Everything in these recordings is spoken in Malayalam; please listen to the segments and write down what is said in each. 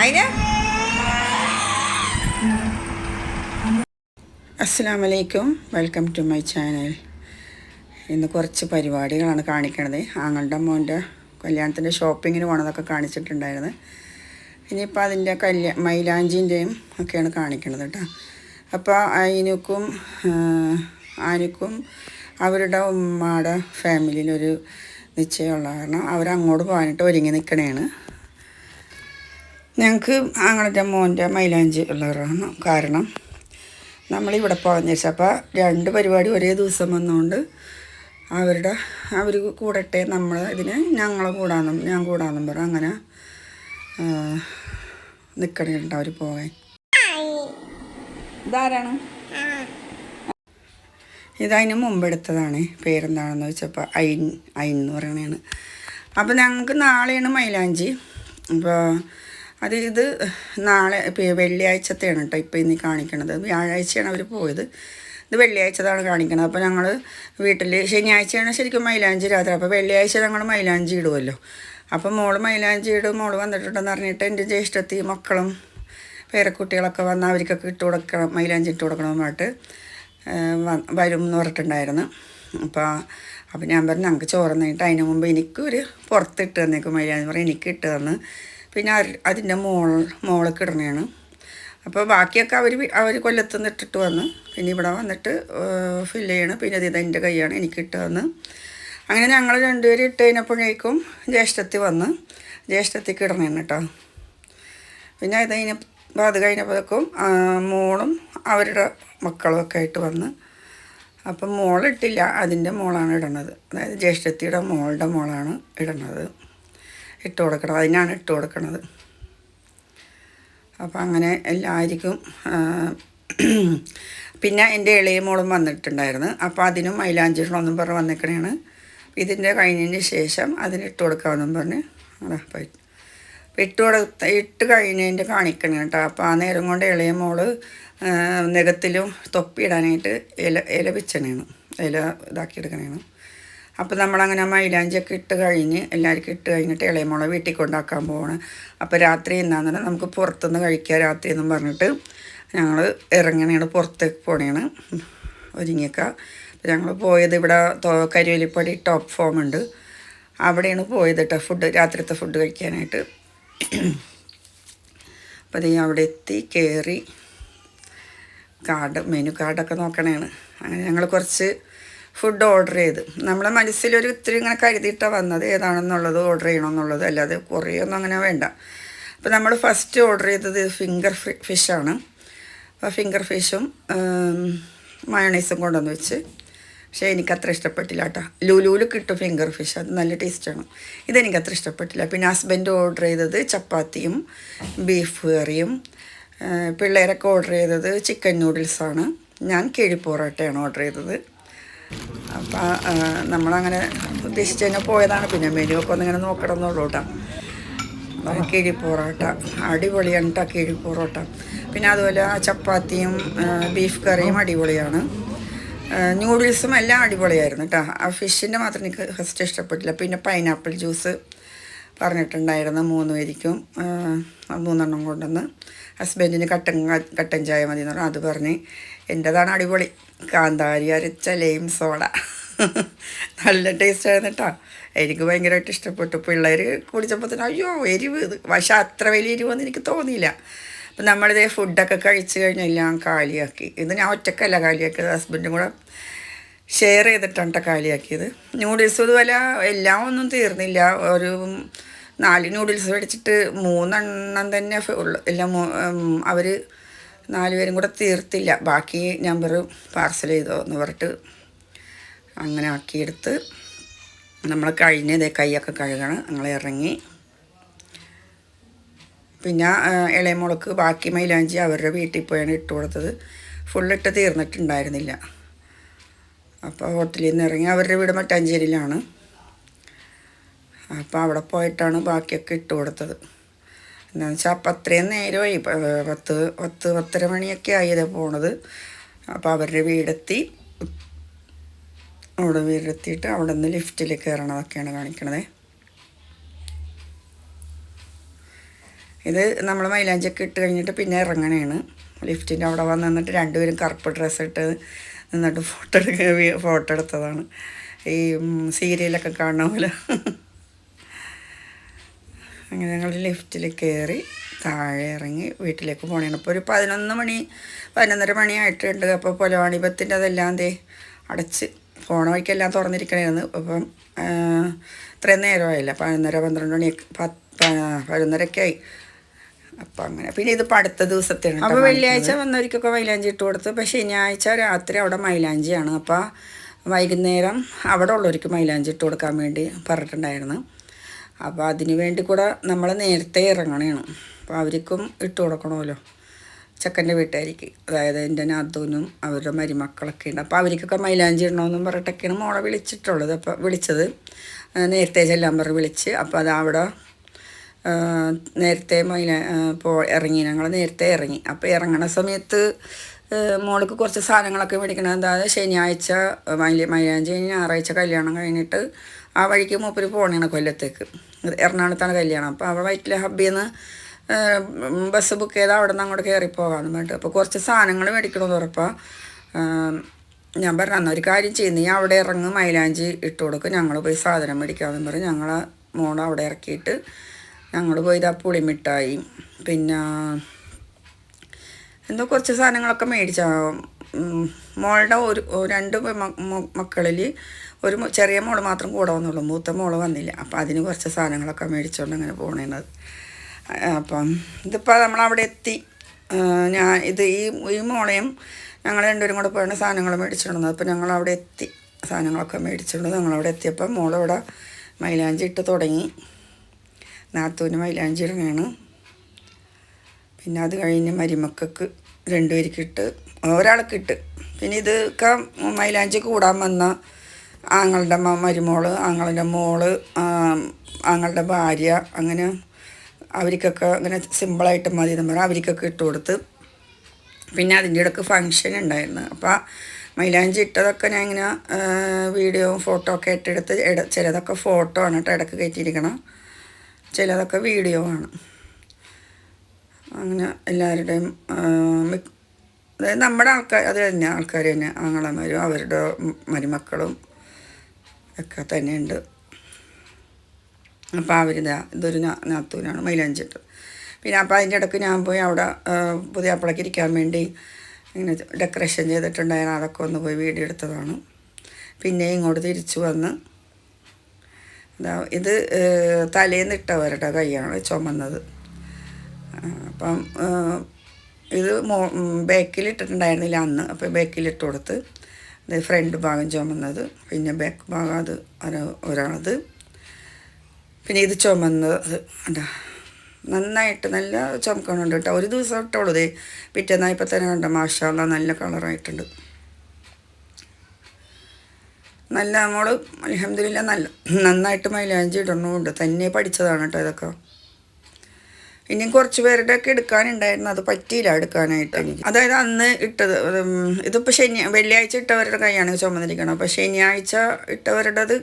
അതിന് അസ്സാം വലൈക്കും വെൽക്കം ടു മൈ ചാനൽ. ഇന്ന് കുറച്ച് പരിപാടികളാണ് കാണിക്കണത്. ആങ്ങളുടെ മോന്റെ കല്യാണത്തിന്റെ ഷോപ്പിങ്ങിന് പോണതൊക്കെ കാണിച്ചിട്ടുണ്ടായിരുന്നു. ഇനിയിപ്പോൾ അതിന്റെ കല്യാ മൈലാഞ്ചിന്റെയും ഒക്കെയാണ് കാണിക്കണത് കേട്ടോ. അപ്പോൾ അതിനക്കും ആനക്കും അവരുടെ ഉമ്മയുടെ ഫാമിലിയിലൊരു നിശ്ചയമുള്ള കാരണം അവരങ്ങോട്ട് പോകാനായിട്ട് ഒരുങ്ങി നിൽക്കണേണ്. ഞങ്ങൾക്ക് ആങ്ങളുടെ മോന്റെ മൈലാഞ്ചി ഉള്ളവരാണ്. കാരണം നമ്മളിവിടെ പോകാമെന്ന് വെച്ചാൽ അപ്പോൾ രണ്ട് പരിപാടി ഒരേ ദിവസം വന്നുകൊണ്ട് അവരുടെ അവർ കൂടട്ടെ നമ്മൾ ഇതിന് ഞങ്ങൾ കൂടാന്നും ഞാൻ കൂടാന്നും പറ അങ്ങനെ നിൽക്കണുണ്ട് അവർ പോകാൻ ഇതാരാണ്? ഇതതിന് മുമ്പ് എടുത്തതാണ്. പേരെന്താണെന്ന് വെച്ചപ്പോൾ ഐൻ ഐൻ എന്ന് പറയണതാണ് അപ്പോൾ ഞങ്ങൾക്ക് നാളെയാണ് മൈലാഞ്ചി. അപ്പോൾ അത് ഇത് നാളെ വെള്ളിയാഴ്ചത്തെയാണ് കേട്ടോ ഇപ്പോൾ ഇനി കാണിക്കണത്. വ്യാഴാഴ്ചയാണ് അവർ പോയത്. ഇത് വെള്ളിയാഴ്ചതാണ് കാണിക്കുന്നത് അപ്പോൾ ഞങ്ങൾ വീട്ടിൽ ശനിയാഴ്ചയാണ് ശരിക്കും മൈലാഞ്ചി രാത്രി അപ്പോൾ വെള്ളിയാഴ്ച ഞങ്ങൾ മൈലാഞ്ചി ഇടുമല്ലോ അപ്പോൾ മോൾ മൈലാഞ്ചി ഇടും. മോൾ വന്നിട്ടുണ്ടെന്ന് പറഞ്ഞിട്ട് എന്റെ ജ്യേഷ്ഠത്തി മക്കളും പേരക്കുട്ടികളൊക്കെ വന്ന് അവർക്കൊക്കെ ഇട്ട് കൊടുക്കണം മൈലാഞ്ചി ഇട്ട് കൊടുക്കണമെന്നായിട്ട് വരും എന്ന് പറഞ്ഞിട്ടുണ്ടായിരുന്നു. അപ്പോൾ അപ്പോൾ ഞാൻ പറഞ്ഞു ഞങ്ങൾക്ക് ചോറ് തന്നിട്ട് അതിന് മുമ്പ് എനിക്കൊരു പുറത്തിട്ട് തന്നേക്കും മൈലാഞ്ചി. പറയും എനിക്ക് ഇട്ട് തന്ന്. പിന്നെ അതിന്റെ മോൾ മോളൊക്കെ ഇടണയാണ് അപ്പോൾ ബാക്കിയൊക്കെ അവർ അവർ കൊല്ലത്ത് ഇട്ടിട്ട് വന്ന് പിന്നെ ഇവിടെ വന്നിട്ട് ഫില്ല് ചെയ്യണം. പിന്നെ ഇത് എന്റെ കൈയാണ് എനിക്ക് ഇട്ട് വന്ന് അങ്ങനെ ഞങ്ങൾ രണ്ടുപേരും ഇട്ട് കഴിഞ്ഞപ്പോഴേക്കും ജ്യേഷ്ഠത്തി വന്ന്. ജ്യേഷ്ഠത്തിക്ക് ഇടണേന്ന് കേട്ടോ പിന്നെ ഇത് കഴിഞ്ഞ അത് കഴിഞ്ഞപ്പോഴേക്കും മോളും അവരുടെ മക്കളും ഒക്കെ ആയിട്ട് വന്ന്. അപ്പം മോളിട്ടില്ല അതിന്റെ മോളാണ് ഇടണത്. അതായത് ജ്യേഷ്ഠത്തിയുടെ മോളുടെ മോളാണ് ഇടണത്. ഇട്ട് കൊടുക്കണം. അതിനാണ് ഇട്ട് കൊടുക്കണത്. അപ്പം അങ്ങനെ എല്ലാവർക്കും പിന്നെ എന്റെ ഇളയ മോളും വന്നിട്ടുണ്ടായിരുന്നു. അപ്പോൾ അതിനും മൈലാഞ്ചിടണമെന്നും പറഞ്ഞ് വന്നിക്കണേണ്. ഇതിന്റെ കഴിഞ്ഞതിന് ശേഷം അതിന് ഇട്ട് കൊടുക്കാമെന്നും പറഞ്ഞ് അതാ പോയി. ഇട്ട് കൊടുത്ത ഇട്ട് കഴിഞ്ഞതിന്റെ കാണിക്കണം കേട്ടോ. അപ്പോൾ ആ നേരം കൊണ്ട് ഇളയ മോൾ നികത്തിലും തൊപ്പിയിടാനായിട്ട് ഇല ഇല വെച്ചണേണ്. ഇല ഇതാക്കി എടുക്കണേണ് അപ്പോൾ നമ്മളങ്ങനെ മൈലാഞ്ചിയൊക്കെ ഇട്ട് കഴിഞ്ഞ് എല്ലാവർക്കും ഇട്ട് കഴിഞ്ഞിട്ട് ഇളയമുളക് വീട്ടിൽ കൊണ്ടാക്കാൻ പോവാണ്. അപ്പോൾ രാത്രി എന്താണെന്ന് നമുക്ക് പുറത്തുനിന്ന് കഴിക്കുക രാത്രി എന്നും പറഞ്ഞിട്ട് ഞങ്ങൾ ഇറങ്ങണേണ് പുറത്തേക്ക് പോണേണ്. ഒരുങ്ങിയൊക്കെ. അപ്പോൾ ഞങ്ങൾ പോയത് ഇവിടെ കരുവലിപ്പടി ടോപ്പ് ഫോം ഉണ്ട് അവിടെയാണ് പോയത് കേട്ടോ ഫുഡ് രാത്രിത്തെ ഫുഡ് കഴിക്കാനായിട്ട്. അപ്പോൾ അതീ അവിടെ എത്തി കയറി കാർഡ് മെനു കാർഡൊക്കെ നോക്കണേണ്. അങ്ങനെ ഞങ്ങൾ കുറച്ച് ഫുഡ് ഓർഡർ ചെയ്ത്. നമ്മളെ മനസ്സിലൊരു ഇത്തിരി ഇങ്ങനെ കരുതിയിട്ടാണ് വന്നത് ഏതാണെന്നുള്ളത് ഓർഡർ ചെയ്യണമെന്നുള്ളത് അല്ലാതെ കുറേ ഒന്നും അങ്ങനെ വേണ്ട. അപ്പോൾ നമ്മൾ ഫസ്റ്റ് ഓർഡർ ചെയ്തത് ഫിംഗർ ഫിഷാണ് അപ്പോൾ ഫിംഗർ ഫിഷും മയണൈസും കൊണ്ടുവന്ന് വെച്ച്. പക്ഷേ എനിക്കത്ര ഇഷ്ടപ്പെട്ടില്ല കേട്ടോ ലുലുവിൽ കിട്ടും ഫിംഗർ ഫിഷ് അത് നല്ല ടേസ്റ്റാണ് ഇതെനിക്കത്ര ഇഷ്ടപ്പെട്ടില്ല. പിന്നെ ഹസ്ബൻഡ് ഓർഡർ ചെയ്തത് ചപ്പാത്തിയും ബീഫ് കറിയും പിള്ളേരൊക്കെ ഓർഡർ ചെയ്തത് ചിക്കൻ നൂഡിൽസാണ് ഞാൻ കിഴി പൊറോട്ടയാണ് ഓർഡർ ചെയ്തത്. അപ്പം നമ്മളങ്ങനെ ഉദ്ദേശിച്ച് തന്നെ പോയതാണ്. പിന്നെ മെനു ഒക്കെ ഒന്നിങ്ങനെ നോക്കണം എന്നുള്ളൂ കേട്ടോ. കിഴി പൊറോട്ട അടിപൊളിയാണ് കേട്ടോ കിഴി പൊറോട്ട പിന്നെ അതുപോലെ ചപ്പാത്തിയും ബീഫ് കറിയും അടിപൊളിയാണ്. ന്യൂഡിൽസും എല്ലാം അടിപൊളിയായിരുന്നു കേട്ടോ ആ ഫിഷിന്റെ മാത്രം എനിക്ക് ഫസ്റ്റ് ഇഷ്ടപ്പെട്ടില്ല. പിന്നെ പൈനാപ്പിൾ ജ്യൂസ് പറഞ്ഞിട്ടുണ്ടായിരുന്നു മൂന്ന് പേരിക്കും. മൂന്നെണ്ണം കൊണ്ടുവന്ന്. ഹസ്ബൻഡിന് കട്ടൻ കട്ടൻ ചായ മതി എന്ന് പറഞ്ഞു. അത് പറഞ്ഞ്. എന്റെതാണ് അടിപൊളി. കാന്താരി അരച്ച ലെയിം സോഡ നല്ല ടേസ്റ്റ് ആയിരുന്നു കേട്ടോ എനിക്ക് ഭയങ്കരമായിട്ട് ഇഷ്ടപ്പെട്ടു. പിള്ളേർ കുടിച്ചപ്പോൾ തന്നെ അയ്യോ എരിവ്. പക്ഷെ അത്ര വലിയ എരിവെന്ന് എനിക്ക് തോന്നിയില്ല. അപ്പം നമ്മളിതേ ഫുഡൊക്കെ കഴിച്ച് കഴിഞ്ഞാൽ എല്ലാം കാലിയാക്കി. ഇത് ഞാൻ ഒറ്റക്കല്ല കാലിയാക്കിയത്. ഹസ്ബൻഡും കൂടെ ഷെയർ ചെയ്തിട്ടാണ് കാലിയാക്കിയത്. നൂഡിൽസ് ഇതുപോലെ എല്ലാം ഒന്നും തീർന്നില്ല. ഒരു നാല് നൂഡിൽസ് മേടിച്ചിട്ട് മൂന്നെണ്ണം തന്നെ ഉള്ളു എല്ലാം അവർ നാലുപേരും കൂടെ തീർത്തില്ല. ബാക്കി നമ്പർ പാർസൽ ചെയ്തോ എന്ന് പറഞ്ഞിട്ട് അങ്ങനെ ആക്കിയെടുത്ത് നമ്മൾ കഴിഞ്ഞതേ കൈയൊക്കെ കഴുകണം. ഞങ്ങൾ ഇറങ്ങി. പിന്നെ ഇളയമുളക്ക് ബാക്കി മൈലാഞ്ചി അവരുടെ വീട്ടിൽ പോയാണ് ഇട്ട് കൊടുത്തത്. ഫുള്ളിട്ട് തീർന്നിട്ടുണ്ടായിരുന്നില്ല. അപ്പോൾ ഹോട്ടലിൽ നിന്ന് ഇറങ്ങി. അവരുടെ വീട് മറ്റഞ്ചേരിയിലാണ് അപ്പോൾ അവിടെ പോയിട്ടാണ് ബാക്കിയൊക്കെ ഇട്ട് കൊടുത്തത്. എന്താണെന്ന് വെച്ചാൽ അപ്പം അത്രയും നേരമായി. പത്ത് പത്ത് പത്തര മണിയൊക്കെ ആയത് പോണത്. അപ്പോൾ അവരുടെ വീടെത്തി. അവിടെ വീടെത്തിയിട്ട് അവിടെ നിന്ന് ലിഫ്റ്റിൽ കയറണതൊക്കെയാണ് കാണിക്കണത്. ഇത് നമ്മൾ മൈലാഞ്ചൊക്കെ ഇട്ട് കഴിഞ്ഞിട്ട് പിന്നെ ഇറങ്ങണേണ്. ലിഫ്റ്റിന്റെ അവിടെ വന്ന് നിന്നിട്ട് രണ്ടുപേരും കറുപ്പ് ഡ്രസ്സ് ഇട്ട് നിന്നിട്ട് ഫോട്ടോ എടുക്ക ഫോട്ടോ എടുത്തതാണ്. ഈ സീരിയലൊക്കെ കാണുന്ന പോലെ. അങ്ങനെ ഞങ്ങൾ ലിഫ്റ്റിൽ കയറി താഴെ ഇറങ്ങി വീട്ടിലേക്ക് പോകണേണ് അപ്പോൾ ഒരു പതിനൊന്ന് മണി പതിനൊന്നര മണിയായിട്ടുണ്ട് അപ്പോൾ പൊലവാണിപത്തിന്റെ അതെല്ലാം ദേ അടച്ച് പോണ വഴിക്കെല്ലാം തുറന്നിരിക്കണേന്ന്. അപ്പം ഇത്രയും നേരമായില്ല. പതിനൊന്നര പന്ത്രണ്ട് മണി പത്ത് പതിനൊന്നരയൊക്കെ ആയി അപ്പം അങ്ങനെ. പിന്നെ ഇത് അടുത്ത ദിവസത്തെയാണ് അപ്പോൾ വെള്ളിയാഴ്ച വന്നവർക്കൊക്കെ മൈലാഞ്ചി ഇട്ട് കൊടുത്തു. പക്ഷേ ശനിയാഴ്ച രാത്രി അവിടെ മൈലാഞ്ചിയാണ്. അപ്പോൾ വൈകുന്നേരം അവിടെ ഉള്ളവർക്ക് മൈലാഞ്ചി ഇട്ട് കൊടുക്കാൻ വേണ്ടി പറഞ്ഞിട്ടുണ്ടായിരുന്നു. അപ്പോൾ അതിന് വേണ്ടി കൂടെ നമ്മൾ നേരത്തെ ഇറങ്ങണേണ്. അപ്പോൾ അവർക്കും ഇട്ട് കൊടുക്കണമല്ലോ. ചെക്കന്റെ വീട്ടുകാർക്ക് അതായത് എന്റെ നാത്തൂനും അവരുടെ മരുമക്കളൊക്കെ ഉണ്ട്. അപ്പോൾ അവർക്കൊക്കെ മൈലാഞ്ചി ഇടണമെന്നും പറഞ്ഞിട്ടൊക്കെയാണ് മോളെ വിളിച്ചിട്ടുള്ളത്. അപ്പോൾ വിളിച്ചത് നേരത്തെ ചെല്ലാൻ പറഞ്ഞ് വിളിച്ച്. അപ്പോൾ അത് അവിടെ നേരത്തെ മൈല പോ ഇറങ്ങി. ഞങ്ങൾ നേരത്തെ ഇറങ്ങി. അപ്പോൾ ഇറങ്ങണ സമയത്ത് മോൾക്ക് കുറച്ച് സാധനങ്ങളൊക്കെ മേടിക്കണം. അതായത് ശനിയാഴ്ച മൈല മൈലാഞ്ചി ഞായറാഴ്ച കല്യാണം കഴിഞ്ഞിട്ട് ആ വഴിക്ക് മൂപ്പര് പോകണേണ് കൊല്ലത്തേക്ക്. എറണാകുളത്താണ് കല്യാണം. അപ്പോൾ അവിടെ വൈറ്റില ഹബ്ബിൽ നിന്ന് ബസ് ബുക്ക് ചെയ്ത് അവിടെ നിന്ന് അങ്ങോട്ട് കയറി പോകാമെന്ന് പറഞ്ഞിട്ട്. അപ്പോൾ കുറച്ച് സാധനങ്ങൾ മേടിക്കണമെന്ന് ഉറപ്പാണ് ഞാൻ പറഞ്ഞു ഒരു കാര്യം ചെയ്യുന്നു ഞാൻ അവിടെ ഇറങ്ങും മൈലാഞ്ചി ഇട്ട് കൊടുക്കും. ഞങ്ങൾ പോയി സാധനം മേടിക്കാമെന്ന് പറഞ്ഞ് ഞങ്ങളെ മോൾ അവിടെ ഇറക്കിയിട്ട് ഞങ്ങൾ പോയി ഇതാ പുളിമിഠായി. പിന്നെ എന്തോ കുറച്ച് സാധനങ്ങളൊക്കെ മേടിച്ച. മോളുടെ ഒരു രണ്ട് മക്കളിൽ ഒരു ചെറിയ മോൾ മാത്രം കൂടെ വന്നുള്ളൂ. മൂത്ത മോൾ വന്നില്ല. അപ്പം അതിന് കുറച്ച് സാധനങ്ങളൊക്കെ മേടിച്ചുകൊണ്ട് അങ്ങനെ പോണേണത് അപ്പം ഇതിപ്പോൾ നമ്മളവിടെ എത്തി. ഞാൻ ഇത് ഈ ഈ മോളെയും ഞങ്ങൾ രണ്ടുപേരും കൂടെ പോയാണ് സാധനങ്ങൾ മേടിച്ചിടുന്നത് അപ്പോൾ ഞങ്ങൾ അവിടെ എത്തി. സാധനങ്ങളൊക്കെ മേടിച്ചിട്ടുണ്ട് ഞങ്ങളവിടെ എത്തിയപ്പോൾ മോളവിടെ മൈലാഞ്ചി ഇട്ട് തുടങ്ങി. നാത്തൂന് മൈലാഞ്ചി ഇടണേണ് പിന്നെ അത് കഴിഞ്ഞ് മരുമക്കൾക്ക് രണ്ടുപേർക്ക് ഇട്ട് ഒരാൾക്ക് ഇട്ട്. പിന്നെ ഇതൊക്കെ മൈലാഞ്ചി കൂടാൻ വന്ന ആങ്ങളുടെ മരുമോൾ ആങ്ങളുടെ മോൾ ആങ്ങളുടെ ഭാര്യ അങ്ങനെ അവർക്കൊക്കെ അങ്ങനെ സിമ്പിളായിട്ട് മതി എന്ന് പറഞ്ഞാൽ അവർക്കൊക്കെ ഇട്ട് കൊടുത്ത്. പിന്നെ അതിന്റെ ഇടയ്ക്ക് ഫങ്ഷൻ ഉണ്ടായിരുന്നു. അപ്പോൾ മൈലാഞ്ചി ഇട്ടതൊക്കെ ഞാൻ ഇങ്ങനെ വീഡിയോ ഫോട്ടോ ഒക്കെ ഇട്ടെടുത്ത് ചിലതൊക്കെ ഫോട്ടോ ആണ് കേട്ടോ ഇടയ്ക്ക് കയറ്റിയിരിക്കണം ചിലതൊക്കെ വീഡിയോ ആണ്. അങ്ങനെ എല്ലാവരുടെയും അതായത് നമ്മുടെ ആൾക്കാർ അത് തന്നെ ആൾക്കാർ തന്നെ ആങ്ങളമാരും അവരുടെ മരുമക്കളും ഒക്കെ തന്നെയുണ്ട്. അപ്പോൾ അവരിതാ ഇതൊരു നാത്തൂരാണ് മൈലാഞ്ചിട്ട്. പിന്നെ അപ്പോൾ അതിന്റെ ഇടയ്ക്ക് ഞാൻ പോയി അവിടെ പുതിയ അപ്പളക്ക് ഇരിക്കാൻ വേണ്ടി ഇങ്ങനെ ഡെക്കറേഷൻ ചെയ്തിട്ടുണ്ടായിരുന്നു. അതൊക്കെ ഒന്ന് പോയി വീഡിയോ എടുത്തതാണ്. പിന്നെ ഇങ്ങോട്ട് തിരിച്ചു വന്ന് ഇതാ തലേന്നിട്ടവരുടെ കൈയാണ് ചുമന്നത്. അപ്പം ഇത് മോ ബാക്കിൽ ഇട്ടിട്ടുണ്ടായിരുന്നില്ല അന്ന്. അപ്പോൾ ബാക്കിൽ ഇട്ട് കൊടുത്ത് അത് ഫ്രണ്ട് ഭാഗം ചുമന്നത് പിന്നെ ബാക്ക് ഭാഗം അത് ഒരാളത്. പിന്നെ ഇത് ചുമന്നത് എന്താ നന്നായിട്ട് നല്ല ചുമക്കണുണ്ട് കേട്ടോ. ഒരു ദിവസം ഇട്ടോളൂ ഇതേ പിറ്റേന്നായപ്പോൾ തന്നെ കണ്ട? മാഷാല്ല നല്ല കളറായിട്ടുണ്ട്. നല്ല നമ്മൾ അലഹമില്ല നല്ല നന്നായിട്ട് മൈലാഞ്ചി ഇടണമുണ്ട് തന്നെ പഠിച്ചതാണ് കേട്ടോ ഇതൊക്കെ. ഇനിയും കുറച്ച് പേരുടെ ഒക്കെ എടുക്കാനുണ്ടായിരുന്നു. അത് പറ്റിയില്ല എടുക്കാനായിട്ട്. എനിക്ക് അതായത് അന്ന് ഇട്ടത് ഇതിപ്പോൾ ശനി വെള്ളിയാഴ്ച ഇട്ടവരുടെ കൈയാണ് ചുമന്നിരിക്കണം അപ്പോൾ ശനിയാഴ്ച ഇട്ടവരുടേത്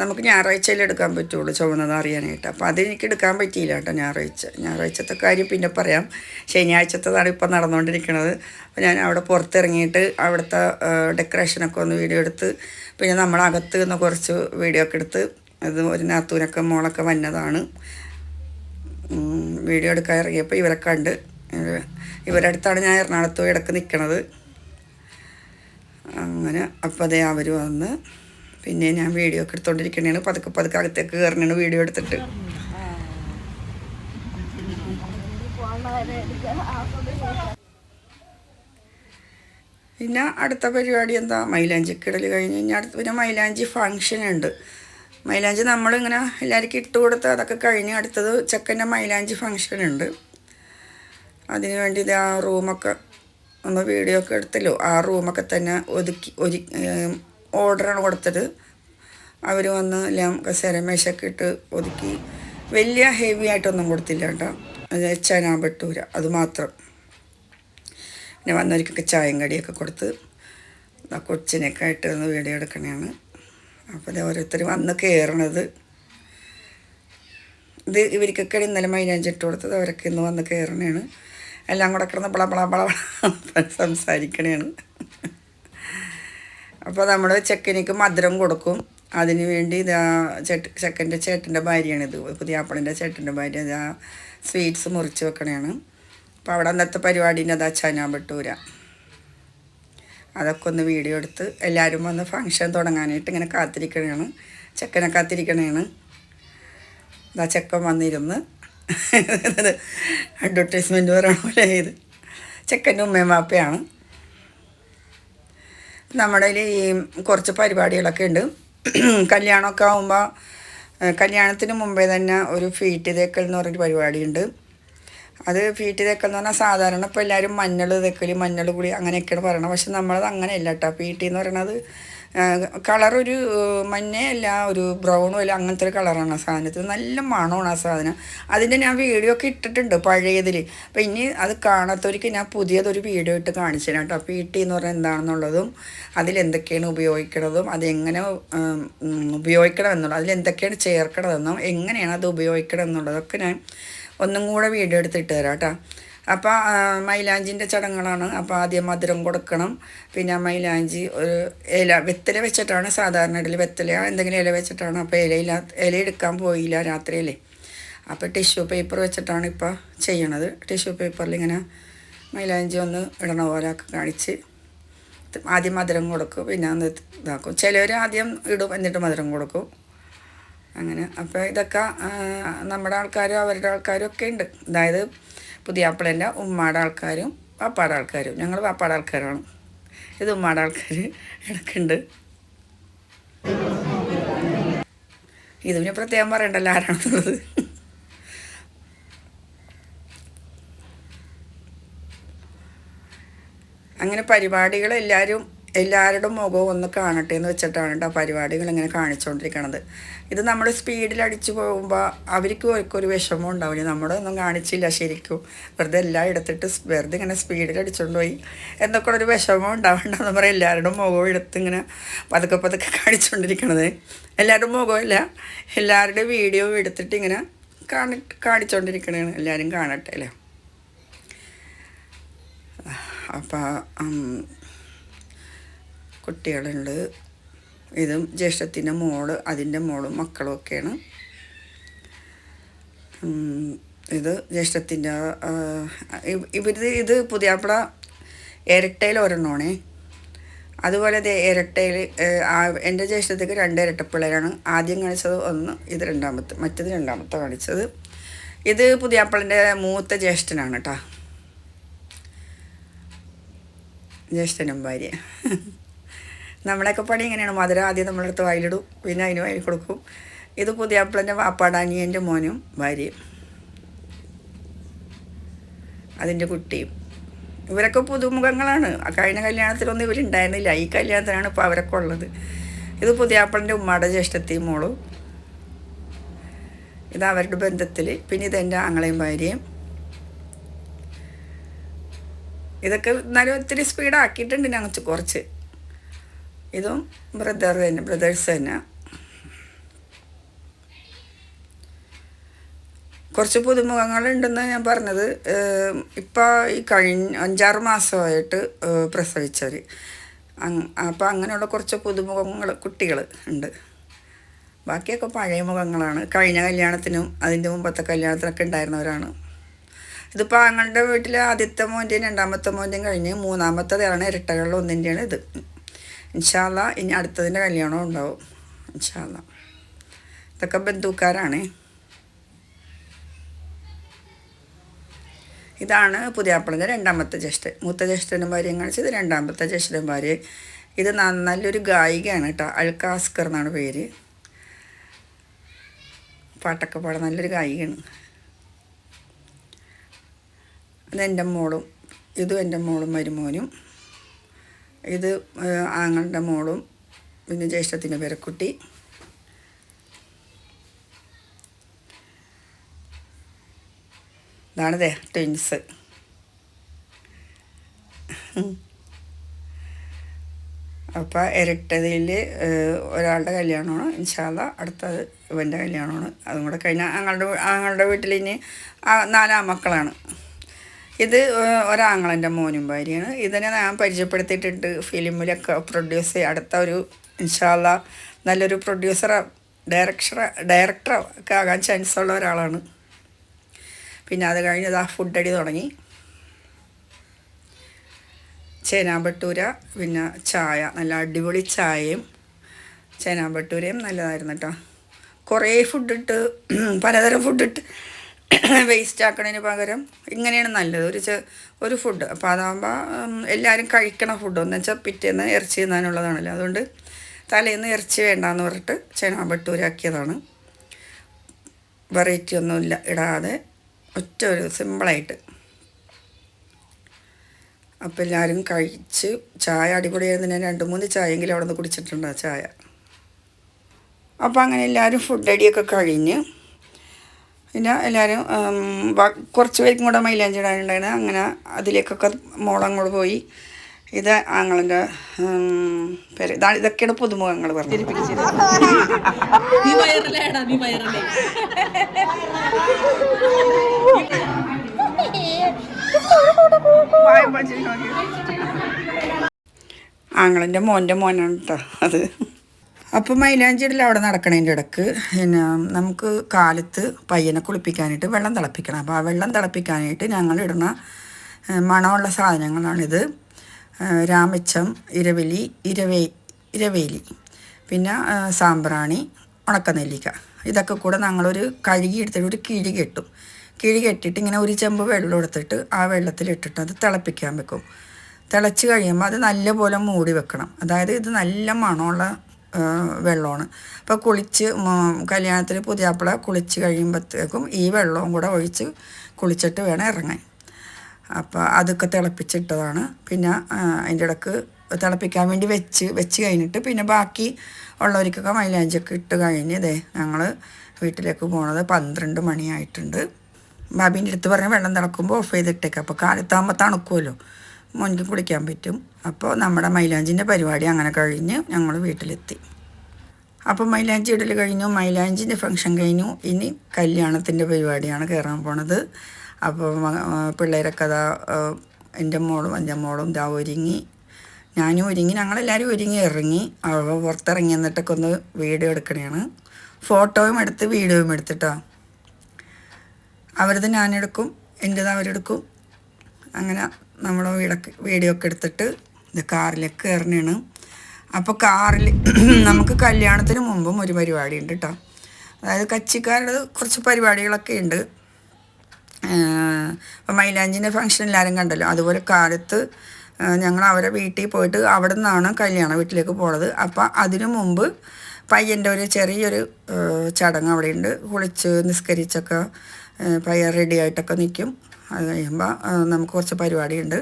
നമുക്ക് ഞായറാഴ്ചയിൽ എടുക്കാൻ പറ്റുള്ളൂ ചുമന്നത് അറിയാനായിട്ട്. അപ്പോൾ അതെനിക്ക് എടുക്കാൻ പറ്റിയില്ല കേട്ടോ ഞായറാഴ്ച. ഞായറാഴ്ചത്തെ കാര്യം പിന്നെ പറയാം. ശനിയാഴ്ചത്തതാണ് ഇപ്പം നടന്നുകൊണ്ടിരിക്കുന്നത് അപ്പോൾ ഞാൻ അവിടെ പുറത്തിറങ്ങിയിട്ട് അവിടുത്തെ ഡെക്കറേഷനൊക്കെ ഒന്ന് വീഡിയോ എടുത്ത് പിന്നെ നമ്മളകത്ത് നിന്ന് കുറച്ച് വീഡിയോ ഒക്കെ എടുത്ത് അത് ഒരു നാത്തൂനൊക്കെ മോളൊക്കെ വന്നതാണ്. വീഡിയോ എടുക്കാൻ ഇറങ്ങിയപ്പോൾ ഇവരെ കണ്ട്. ഇവരടുത്താണ് ഞാൻ എറണാകുളത്ത് പോയി ഇടയ്ക്ക് നിൽക്കണത് അങ്ങനെ അപ്പോൾ അതേ അവർ വന്ന് പിന്നെ ഞാൻ വീഡിയോ ഒക്കെ എടുത്തോണ്ടിരിക്കണേണ്. പതുക്കെ പതുക്കെ അകത്തേക്ക് കയറണേണ് വീഡിയോ എടുത്തിട്ട്. പിന്നെ അടുത്ത പരിപാടി എന്താ? മൈലാഞ്ചി കിടൽ കഴിഞ്ഞ്. കഴിഞ്ഞാൽ അടുത്ത് പിന്നെ മൈലാഞ്ചി ഫങ്ഷൻ ഉണ്ട്. മൈലാഞ്ചി നമ്മളിങ്ങനെ എല്ലാവർക്കും ഇട്ട് കൊടുത്ത് അതൊക്കെ കഴിഞ്ഞ് അടുത്തത് ചെക്കന്റെ മൈലാഞ്ചി ഫങ്ഷൻ ഉണ്ട്. അതിന് വേണ്ടി ഇത് ആ റൂമൊക്കെ ഒന്ന് വീഡിയോ ഒക്കെ എടുത്തല്ലോ. ആ റൂമൊക്കെ തന്നെ ഒതുക്കി ഒരു ഓർഡറാണ് കൊടുത്തത്. അവർ വന്ന് എല്ലാം കസേരമേശൊക്കെ ഇട്ട് ഒതുക്കി. വലിയ ഹെവി ആയിട്ടൊന്നും കൊടുത്തില്ല കേട്ടോ. അത് ചനാ ബട്ടൂര അത് മാത്രം. പിന്നെ വന്നവർക്കൊക്കെ ചായം കടിയൊക്കെ കൊടുത്ത് കൊച്ചിനൊക്കെ ആയിട്ട് ഒന്ന് വീഡിയോ എടുക്കണതാണ് അപ്പോൾ ഇത് ഓരോരുത്തർ വന്ന് കയറണത് ഇത് ഇവർക്കൊക്കെ ഇന്നലെ മൈനാഞ്ചിട്ട് കൊടുത്തത് അവരൊക്കെ ഇന്ന് വന്ന് കയറണതാണ് എല്ലാം കൂടെ കിടന്ന് പള പള ബള സംസാരിക്കണേണ്. അപ്പോൾ നമ്മൾ ചെക്കനിക്ക് മധുരം കൊടുക്കും. അതിന് വേണ്ടി ഇതാ ചേട്ട ചെക്കന്റെ ചേട്ടന്റെ ഭാര്യയാണിത് പുതിയാപ്പളിന്റെ ചേട്ടന്റെ ഭാര്യ ഇതാ സ്വീറ്റ്സ് മുറിച്ച് വെക്കണതാണ് അപ്പോൾ അവിടെ അന്നത്തെ പരിപാടീന്റെ അതാ ചനാമ്പട്ടൂര അതൊക്കെ ഒന്ന് വീഡിയോ എടുത്ത് എല്ലാവരും വന്ന് ഫങ്ഷൻ തുടങ്ങാനായിട്ട് ഇങ്ങനെ കാത്തിരിക്കണതാണ് ചെക്കനെ കാത്തിരിക്കണതാണ് ഇതാ ചെക്കൻ വന്നിരുന്ന്. അഡ്വർടൈസ്മെന്റ് പറയണ പോലെ ഇത് ചെക്കന്റെ ഉമ്മയും വാപ്പയാണ്. നമ്മുടെ ഈ കുറച്ച് പരിപാടികളൊക്കെ ഉണ്ട്. കല്യാണമൊക്കെ ആകുമ്പോൾ കല്യാണത്തിന് മുമ്പേ തന്നെ ഒരു ഫീറ്റ് തേക്കൽ എന്ന് പറഞ്ഞൊരു പരിപാടിയുണ്ട്. അത് ഫീറ്റ് തേക്കൽ എന്ന് പറഞ്ഞാൽ സാധാരണ ഇപ്പോൾ എല്ലാവരും മഞ്ഞൾ തേക്കൽ മഞ്ഞൾ കൂടി അങ്ങനെയൊക്കെയാണ് പറയണത്. പക്ഷെ നമ്മളത് അങ്ങനെയല്ല കേട്ടോ ഫീറ്റ് എന്ന് പറയണത് കളറൊരു മഞ്ഞയല്ല ഒരു ബ്രൗണും അല്ല അങ്ങനത്തെ ഒരു കളറാണ് ആ സാധനത്തിന് നല്ല മണമാണ് ആ സാധനം. അതിന്റെ ഞാൻ വീഡിയോ ഒക്കെ ഇട്ടിട്ടുണ്ട് പഴയതിൽ അപ്പം ഇനി അത് കാണാത്തവർക്ക് ഞാൻ പുതിയതൊരു വീഡിയോ ഇട്ട് കാണിച്ചു തരാം കേട്ടോ. പി ടി എന്ന് പറഞ്ഞാൽ എന്താണെന്നുള്ളതും അതിലെന്തൊക്കെയാണ് ഉപയോഗിക്കണതും അതെങ്ങനെ ഉപയോഗിക്കണമെന്നുള്ളത് അതിലെന്തൊക്കെയാണ് ചേർക്കണതെന്നും എങ്ങനെയാണ് അത് ഉപയോഗിക്കണം എന്നുള്ളതൊക്കെ ഞാൻ ഒന്നും കൂടെ വീഡിയോ എടുത്തിട്ട് തരാം കേട്ടോ. അപ്പോൾ മൈലാഞ്ചിന്റെ ചടങ്ങുകളാണ്. അപ്പോൾ ആദ്യം മധുരം കൊടുക്കണം. പിന്നെ മൈലാഞ്ചി ഒരു ഇല വെത്തല വെച്ചിട്ടാണ്. സാധാരണ ഇടയിൽ വെത്തല എന്തെങ്കിലും ഇല വെച്ചിട്ടാണ്. അപ്പോൾ ഇലയില്ല ഇല എടുക്കാൻ പോയില്ല രാത്രിയിലേ അപ്പോൾ ടിഷ്യൂ പേപ്പർ വെച്ചിട്ടാണ് ഇപ്പോൾ ചെയ്യണത്. ടിഷ്യൂ പേപ്പറിൽ ഇങ്ങനെ മൈലാഞ്ചി ഒന്ന് ഇടണ പോലെ കാണിച്ച് ആദ്യം മധുരം കൊടുക്കും. പിന്നെ ഒന്ന് ഇതാക്കും. ചിലവർ ആദ്യം ഇടും എന്നിട്ട് മധുരം കൊടുക്കും. അങ്ങനെ. അപ്പോൾ ഇതൊക്കെ നമ്മുടെ ആൾക്കാരും അവരുടെ ആൾക്കാരും ഒക്കെ ഉണ്ട്. അതായത് പുതിയാപ്പിളന്റെ ഉമ്മാടെ ആൾക്കാരും വാപ്പാടെ ആൾക്കാരും. ഞങ്ങൾ വാപ്പാടെ ആൾക്കാരാണ്. ഇത് ഉമ്മാടെ ആൾക്കാർ ഇടയ്ക്കുണ്ട് ഇത് പിന്നെ പ്രത്യേകം പറയണ്ടല്ലോ ആരാണെന്നുള്ളത്. അങ്ങനെ പരിപാടികൾ എല്ലാവരും എല്ലാവരുടെ മുഖവും ഒന്ന് കാണട്ടെ എന്ന് വെച്ചിട്ടാണ് കേട്ടോ പരിപാടികൾ ഇങ്ങനെ കാണിച്ചുകൊണ്ടിരിക്കണത് ഇത് നമ്മൾ സ്പീഡിൽ അടിച്ചു പോകുമ്പോൾ അവർക്ക് ഒരു വിഷമം ഉണ്ടാവില്ല നമ്മുടെ ഒന്നും കാണിച്ചില്ല ശരിക്കും. വെറുതെ എല്ലാം എടുത്തിട്ട് വെറുതെ ഇങ്ങനെ സ്പീഡിൽ അടിച്ചുകൊണ്ട് പോയി എന്തൊക്കെ ഒരു വിഷമം ഉണ്ടാവണ്ടെന്ന് പറയാം. എല്ലാവരുടെ മുഖവും എടുത്ത് ഇങ്ങനെ പതുക്കെ പതുക്കെ കാണിച്ചുകൊണ്ടിരിക്കണത് എല്ലാവരുടെ മുഖമില്ല എല്ലാവരുടെ വീഡിയോ എടുത്തിട്ട് ഇങ്ങനെ കാണി കാണിച്ചുകൊണ്ടിരിക്കണേ എല്ലാവരും കാണട്ടെ അല്ലേ? അപ്പോൾ കുട്ടികളുണ്ട്. ഇതും ജ്യേഷ്ഠത്തിന്റെ മോൾ അതിന്റെ മോളും മക്കളും ഒക്കെയാണ്. ഇത് ജ്യേഷ്ഠത്തിന്റെ ഇവർ ഇത് പുതിയാപ്പിള ഇരട്ടയിൽ ഒരെണ്ണമാണേ. അതുപോലെ ഇരട്ടയിൽ എന്റെ ജ്യേഷ്ഠത്തേക്ക് രണ്ട് ഇരട്ടപ്പിള്ളേരാണ്. ആദ്യം കാണിച്ചത് ഒന്ന് ഇത് രണ്ടാമത്തെ മറ്റത് രണ്ടാമത്തെ കാണിച്ചത്. ഇത് പുതിയാപ്പിളിന്റെ മൂത്ത ജ്യേഷ്ഠനാണ് കേട്ടോ ജ്യേഷ്ഠനും ഭാര്യ. നമ്മളെയൊക്കെ പണി ഇങ്ങനെയാണ്. മധുരം ആദ്യം നമ്മളെടുത്ത് വായിലിടും. പിന്നെ അതിന് വായിൽ കൊടുക്കും. ഇത് പുതിയ പുതിയാപ്പിളന്റെ വാപ്പാടാനിയന്റെ മോനും ഭാര്യയും. അതിന്റെ കുട്ടിയും. ഇവരൊക്കെ പുതുമുഖങ്ങളാണ്. കഴിഞ്ഞ കല്യാണത്തിലൊന്നും ഇവരുണ്ടായിരുന്നില്ല. ഈ കല്യാണത്തിനാണ് ഇപ്പോൾ അവരൊക്കെ ഉള്ളത്. ഇത് പുതിയ പുതിയാപ്പിളന്റെ ഉമ്മയുടെ ജ്യേഷ്ഠത്തെയും മോളും. ഇത് അവരുടെ ബന്ധത്തിൽ പിന്നെ ഇതെന്റെ ആങ്ങളെയും ഭാര്യയും. ഇതൊക്കെ എന്നാലും ഒത്തിരി സ്പീഡാക്കിയിട്ടുണ്ട് ഞങ്ങൾ കുറച്ച്. ഇതും ബ്രദർ തന്നെ ബ്രദേഴ്സ് തന്നെ. കുറച്ച് പുതുമുഖങ്ങളുണ്ടെന്ന് ഞാൻ പറഞ്ഞത്. ഇപ്പോൾ ഈ കഴിഞ്ഞ അഞ്ചാറ് മാസമായിട്ട് പ്രസവിച്ചവർ അപ്പോൾ അങ്ങനെയുള്ള കുറച്ച് പുതുമുഖങ്ങൾ കുട്ടികൾ ഉണ്ട്. ബാക്കിയൊക്കെ പഴയ മുഖങ്ങളാണ്. കഴിഞ്ഞ കല്യാണത്തിനും അതിന്റെ മുമ്പത്തെ കല്യാണത്തിനൊക്കെ ഉണ്ടായിരുന്നവരാണ്. ഇതിപ്പോൾ ആങ്ങളുടെ വീട്ടിൽ ആദ്യത്തെ മോന്റെയും രണ്ടാമത്തെ മോന്റെയും കഴിഞ്ഞ് മൂന്നാമത്തേതാണ് ഇരട്ടകളിൽ ഒന്നിന്റെയാണ് ഇത്. ഇൻഷാല്ല ഇനി അടുത്തതിന്റെ കല്യാണം ഉണ്ടാവും. ഇൻഷാല്ല ഇതൊക്കെ ബന്ധുക്കാരാണ്. ഇതാണ് പുതിയാപ്പിളിന്റെ രണ്ടാമത്തെ ജ്യേഷ്ഠൻ. മൂത്ത ജ്യേഷ്ഠനും ഭാര്യയും കാണിച്ചത് രണ്ടാമത്തെ ജ്യേഷ്ഠനും ഭാര്യ ഇത് നല്ലൊരു ഗായികയാണ് കേട്ടോ. അൽക്കാസ്കർ എന്നാണ് പേര്. പാട്ടൊക്കെ പാടാൻ നല്ലൊരു ഗായികയാണ്. അതെന്റെ മോളും ഇതും എന്റെ മോളും മരുമോനും. ഇത് ആങ്ങളുടെ മോളും പിന്നെ ജ്യേഷ്ഠത്തിന്റെ പേരക്കുട്ടി. ഇതാണതേ ട്വിൻസ്. അപ്പോൾ ഇരട്ടതിൽ ഒരാളുടെ കല്യാണമാണ്. ഇൻഷാല്ല അടുത്തത് ഇവന്റെ കല്യാണമാണ്. അതും കൂടെ കഴിഞ്ഞാൽ ഞങ്ങളുടെ ഞങ്ങളുടെ വീട്ടിൽ ഇനി നാലാം മക്കളാണ്. ഇത് ഒരാങ്ങളന്റെ മോനും ഭാര്യയാണ്. ഇതിനെ ഞാൻ പരിചയപ്പെടുത്തിയിട്ടുണ്ട്. ഫിലിമിലൊക്കെ പ്രൊഡ്യൂസ് അടുത്ത ഒരു ഇൻഷാല്ല നല്ലൊരു പ്രൊഡ്യൂസർ ഡയറക്ടർ ഡയറക്ടർ ഒക്കെ ആകാൻ ചാൻസ് ഉള്ള ഒരാളാണ്. പിന്നെ അത് കഴിഞ്ഞത് ആ ഫുഡ് അടി തുടങ്ങി. ചേനാമ്പട്ടൂര പിന്നെ ചായ നല്ല അടിപൊളി ചായയും ചേനാമ്പട്ടൂരയും നല്ലതായിരുന്നു കേട്ടോ കുറേ ഫുഡിട്ട് പലതരം ഫുഡിട്ട് വേസ്റ്റ് ആക്കണതിന് പകരം ഇങ്ങനെയാണ് നല്ലത്. ഒരു ഒരു ഫുഡ് അപ്പോൾ അതാകുമ്പോൾ എല്ലാവരും കഴിക്കണ ഫുഡ് എന്ന് വെച്ചാൽ പിറ്റേന്ന് ഇറച്ചി തിന്നാനുള്ളതാണല്ലോ. അതുകൊണ്ട് തലേന്ന് ഇറച്ചി വേണ്ടാന്ന് പറഞ്ഞിട്ട് ചേനാമ്പട്ടൂരാക്കിയതാണ് വെറൈറ്റി ഒന്നുമില്ല. ഇടാതെ ഒറ്റ ഒരു സിമ്പിളായിട്ട് അപ്പോൾ എല്ലാവരും കഴിച്ച് ചായ അടിപൊളിയായിരുന്നു. ഞാൻ രണ്ട് മൂന്ന് ചായയെങ്കിലും അവിടെ നിന്ന് കുടിച്ചിട്ടുണ്ട് ചായ. അപ്പോൾ അങ്ങനെ എല്ലാവരും ഫുഡ് അടിയൊക്കെ കഴിഞ്ഞ് പിന്നെ എല്ലാവരും കുറച്ച് പേർക്കും കൂടെ മൈലാഞ്ചി ഇടാനുണ്ടായിരുന്നു. അങ്ങനെ അതിലേക്കൊക്കെ മോളങ്ങോട് പോയി. ഇത് ആങ്ങളുടെ പേര്. ഇതാണ് ഇതൊക്കെയാണ് പുതുമുഖങ്ങൾ പറഞ്ഞത്. ആങ്ങളന്റെ മോന്റെ മോനാണ് കേട്ടോ അത്. അപ്പോൾ മൈലാഞ്ചിടൽ അവിടെ നടക്കണതിന്റെ ഇടയ്ക്ക്. പിന്നെ നമുക്ക് കാലത്ത് പയ്യനെ കുളിപ്പിക്കാനായിട്ട് വെള്ളം തിളപ്പിക്കണം. അപ്പോൾ ആ വെള്ളം തിളപ്പിക്കാനായിട്ട് ഞങ്ങൾ ഇടുന്ന മണമുള്ള സാധനങ്ങളാണിത്. രാമച്ചം ഇരവലി ഇരവേ ഇരവേലി പിന്നെ സാമ്പ്രാണി ഉണക്കനെല്ലിക്ക. ഇതൊക്കെ കൂടെ ഞങ്ങളൊരു കഴുകി എടുത്തിട്ട് ഒരു കിഴി കെട്ടും. കിഴി കെട്ടിയിട്ട് ഇങ്ങനെ ഒരു ചെമ്പ് വെള്ളം എടുത്തിട്ട് ആ വെള്ളത്തിലിട്ടിട്ട് അത് തിളപ്പിക്കാൻ വെക്കും. തിളച്ച് കഴിയുമ്പോൾ അത് നല്ലപോലെ മൂടി വെക്കണം. അതായത് ഇത് നല്ല മണമുള്ള വെള്ളമാണ്. അപ്പോൾ കുളിച്ച് കല്യാണത്തിൽ പുതിയാപ്പിള കുളിച്ച് കഴിയുമ്പോഴത്തേക്കും ഈ വെള്ളവും കൂടെ ഒഴിച്ച് കുളിച്ചിട്ട് വേണം ഇറങ്ങാൻ. അപ്പോൾ അതൊക്കെ തിളപ്പിച്ചിട്ടതാണ്. പിന്നെ അതിന്റെ ഇടയ്ക്ക് തിളപ്പിക്കാൻ വേണ്ടി വെച്ച് വെച്ച് കഴിഞ്ഞിട്ട് പിന്നെ ബാക്കി ഉള്ളവർക്കൊക്കെ മൈലാഞ്ചൊക്കെ ഇട്ട് കഴിഞ്ഞ് ഇതേ ഞങ്ങൾ വീട്ടിലേക്ക് പോണത് പന്ത്രണ്ട് മണിയായിട്ടുണ്ട്. ബാബീന്റെ അടുത്ത് പറഞ്ഞ വെള്ളം തിളക്കുമ്പോൾ ഓഫ് ചെയ്തിട്ടേക്കാം. അപ്പോൾ കാലത്താകുമ്പോൾ തണുക്കുമല്ലോ മോനിക്ക് കുളിക്കാൻ പറ്റും. അപ്പോൾ നമ്മുടെ മൈലാഞ്ചിന്റെ പരിപാടി അങ്ങനെ കഴിഞ്ഞ് ഞങ്ങൾ വീട്ടിലെത്തി. അപ്പോൾ മൈലാഞ്ചി ഇടൽ കഴിഞ്ഞു. മൈലാഞ്ചിന്റെ ഫംഗ്ഷൻ കഴിഞ്ഞു. ഇനി കല്യാണത്തിന്റെ പരിപാടിയാണ് കയറാൻ പോണത്. അപ്പോൾ പിള്ളേരൊക്കെ അതാ എന്റെ മോളും എന്റെ മോളും ഇതാ ഒരുങ്ങി. ഞാനും ഒരുങ്ങി. ഞങ്ങളെല്ലാവരും ഒരുങ്ങി ഇറങ്ങി. അവ പുറത്തിറങ്ങി എന്നിട്ടൊക്കെ ഒന്ന് വീഡിയോ എടുക്കണേണ് ഫോട്ടോയും എടുത്ത് വീഡിയോയും എടുത്തിട്ടോ. അവരത് ഞാനെടുക്കും എന്റെത് അവരെടുക്കും. അങ്ങനെ നമ്മൾ വീടൊക്കെ വീഡിയോ ഒക്കെ എടുത്തിട്ട് ഇത് കാറിലേക്ക് കയറണേണ് അപ്പോൾ കാറിൽ നമുക്ക് കല്യാണത്തിന് മുമ്പും ഒരു പരിപാടി ഉണ്ട് കേട്ടോ അതായത് കച്ചിക്കാരുടെ കുറച്ച് പരിപാടികളൊക്കെ ഉണ്ട് അപ്പോൾ മൈലാഞ്ചിന്റെ ഫംഗ്ഷൻ എല്ലാവരും കണ്ടല്ലോ. അതുപോലെ കാലത്ത് ഞങ്ങൾ അവരെ വീട്ടിൽ പോയിട്ട് അവിടെ നിന്നാണ് കല്യാണ വീട്ടിലേക്ക് പോണത്. അപ്പോൾ അതിനു മുമ്പ് പയ്യന്റെ ഒരു ചെറിയൊരു ചടങ്ങ് അവിടെയുണ്ട്. കുളിച്ച് നിസ്കരിച്ചൊക്കെ പയ്യ പയ്യൻ റെഡി ആയിട്ടൊക്കെ നിൽക്കും അത് കഴിയുമ്പോൾ നമുക്ക് കുറച്ച് പരിപാടിയുണ്ട്.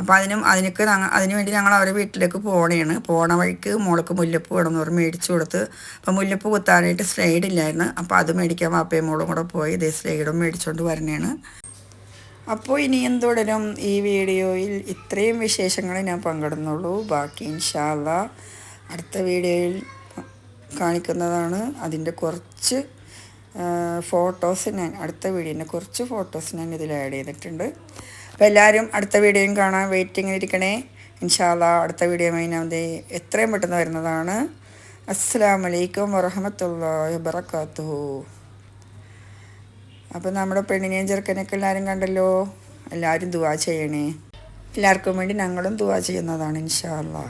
അപ്പോൾ അതിനും അതിനൊക്കെ ഞങ്ങൾ അതിന് വേണ്ടി ഞങ്ങൾ അവരെ വീട്ടിലേക്ക് പോകണേണ് പോണ വഴിക്ക് മോൾക്ക് മുല്ലപ്പൂ വേണമെന്ന് പറഞ്ഞ് മേടിച്ചു കൊടുത്ത് അപ്പോൾ മുല്ലപ്പൂ കുത്താനായിട്ട് സ്ലൈഡ് ഇല്ലായിരുന്നു. അപ്പോൾ അത് മേടിക്കാൻ വാപ്പയും മോളും കൂടെ പോയി ഇതേ സ്ലൈഡും മേടിച്ചുകൊണ്ട് വരണേണ്. അപ്പോൾ ഇനിയും തുടരും ഈ വീഡിയോയിൽ? ഇത്രയും വിശേഷങ്ങൾ ഞാൻ പങ്കിടുന്നുള്ളൂ. ബാക്കി ഇൻഷാല്ല അടുത്ത വീഡിയോയിൽ കാണിക്കുന്നതാണ് അതിന്റെ കുറച്ച് ഫോട്ടോസ് ഞാൻ അടുത്ത വീഡിയോന്റെ കുറച്ച് ഫോട്ടോസ് ഞാൻ ഇതിൽ ആഡ് ചെയ്തിട്ടുണ്ട്. അപ്പോൾ എല്ലാവരും അടുത്ത വീഡിയോയും കാണാൻ വെയിറ്റിംഗ് ഇരിക്കണേ. ഇൻഷാല്ല അടുത്ത വീഡിയോ ദേ എത്രയും പെട്ടെന്ന് വരുന്നതാണ്. അസ്സാം വലൈക്കും വറഹമത്തല്ലാ വബർക്കാത്തു അപ്പോൾ നമ്മുടെ പെണ്ണിനെയും ചെറുക്കനൊക്കെ എല്ലാവരും കണ്ടല്ലോ? എല്ലാവരും ദുവാ ചെയ്യണേ. എല്ലാവർക്കും വേണ്ടി ഞങ്ങളും ദുവാ ചെയ്യുന്നതാണ് ഇൻഷാ അല്ലാ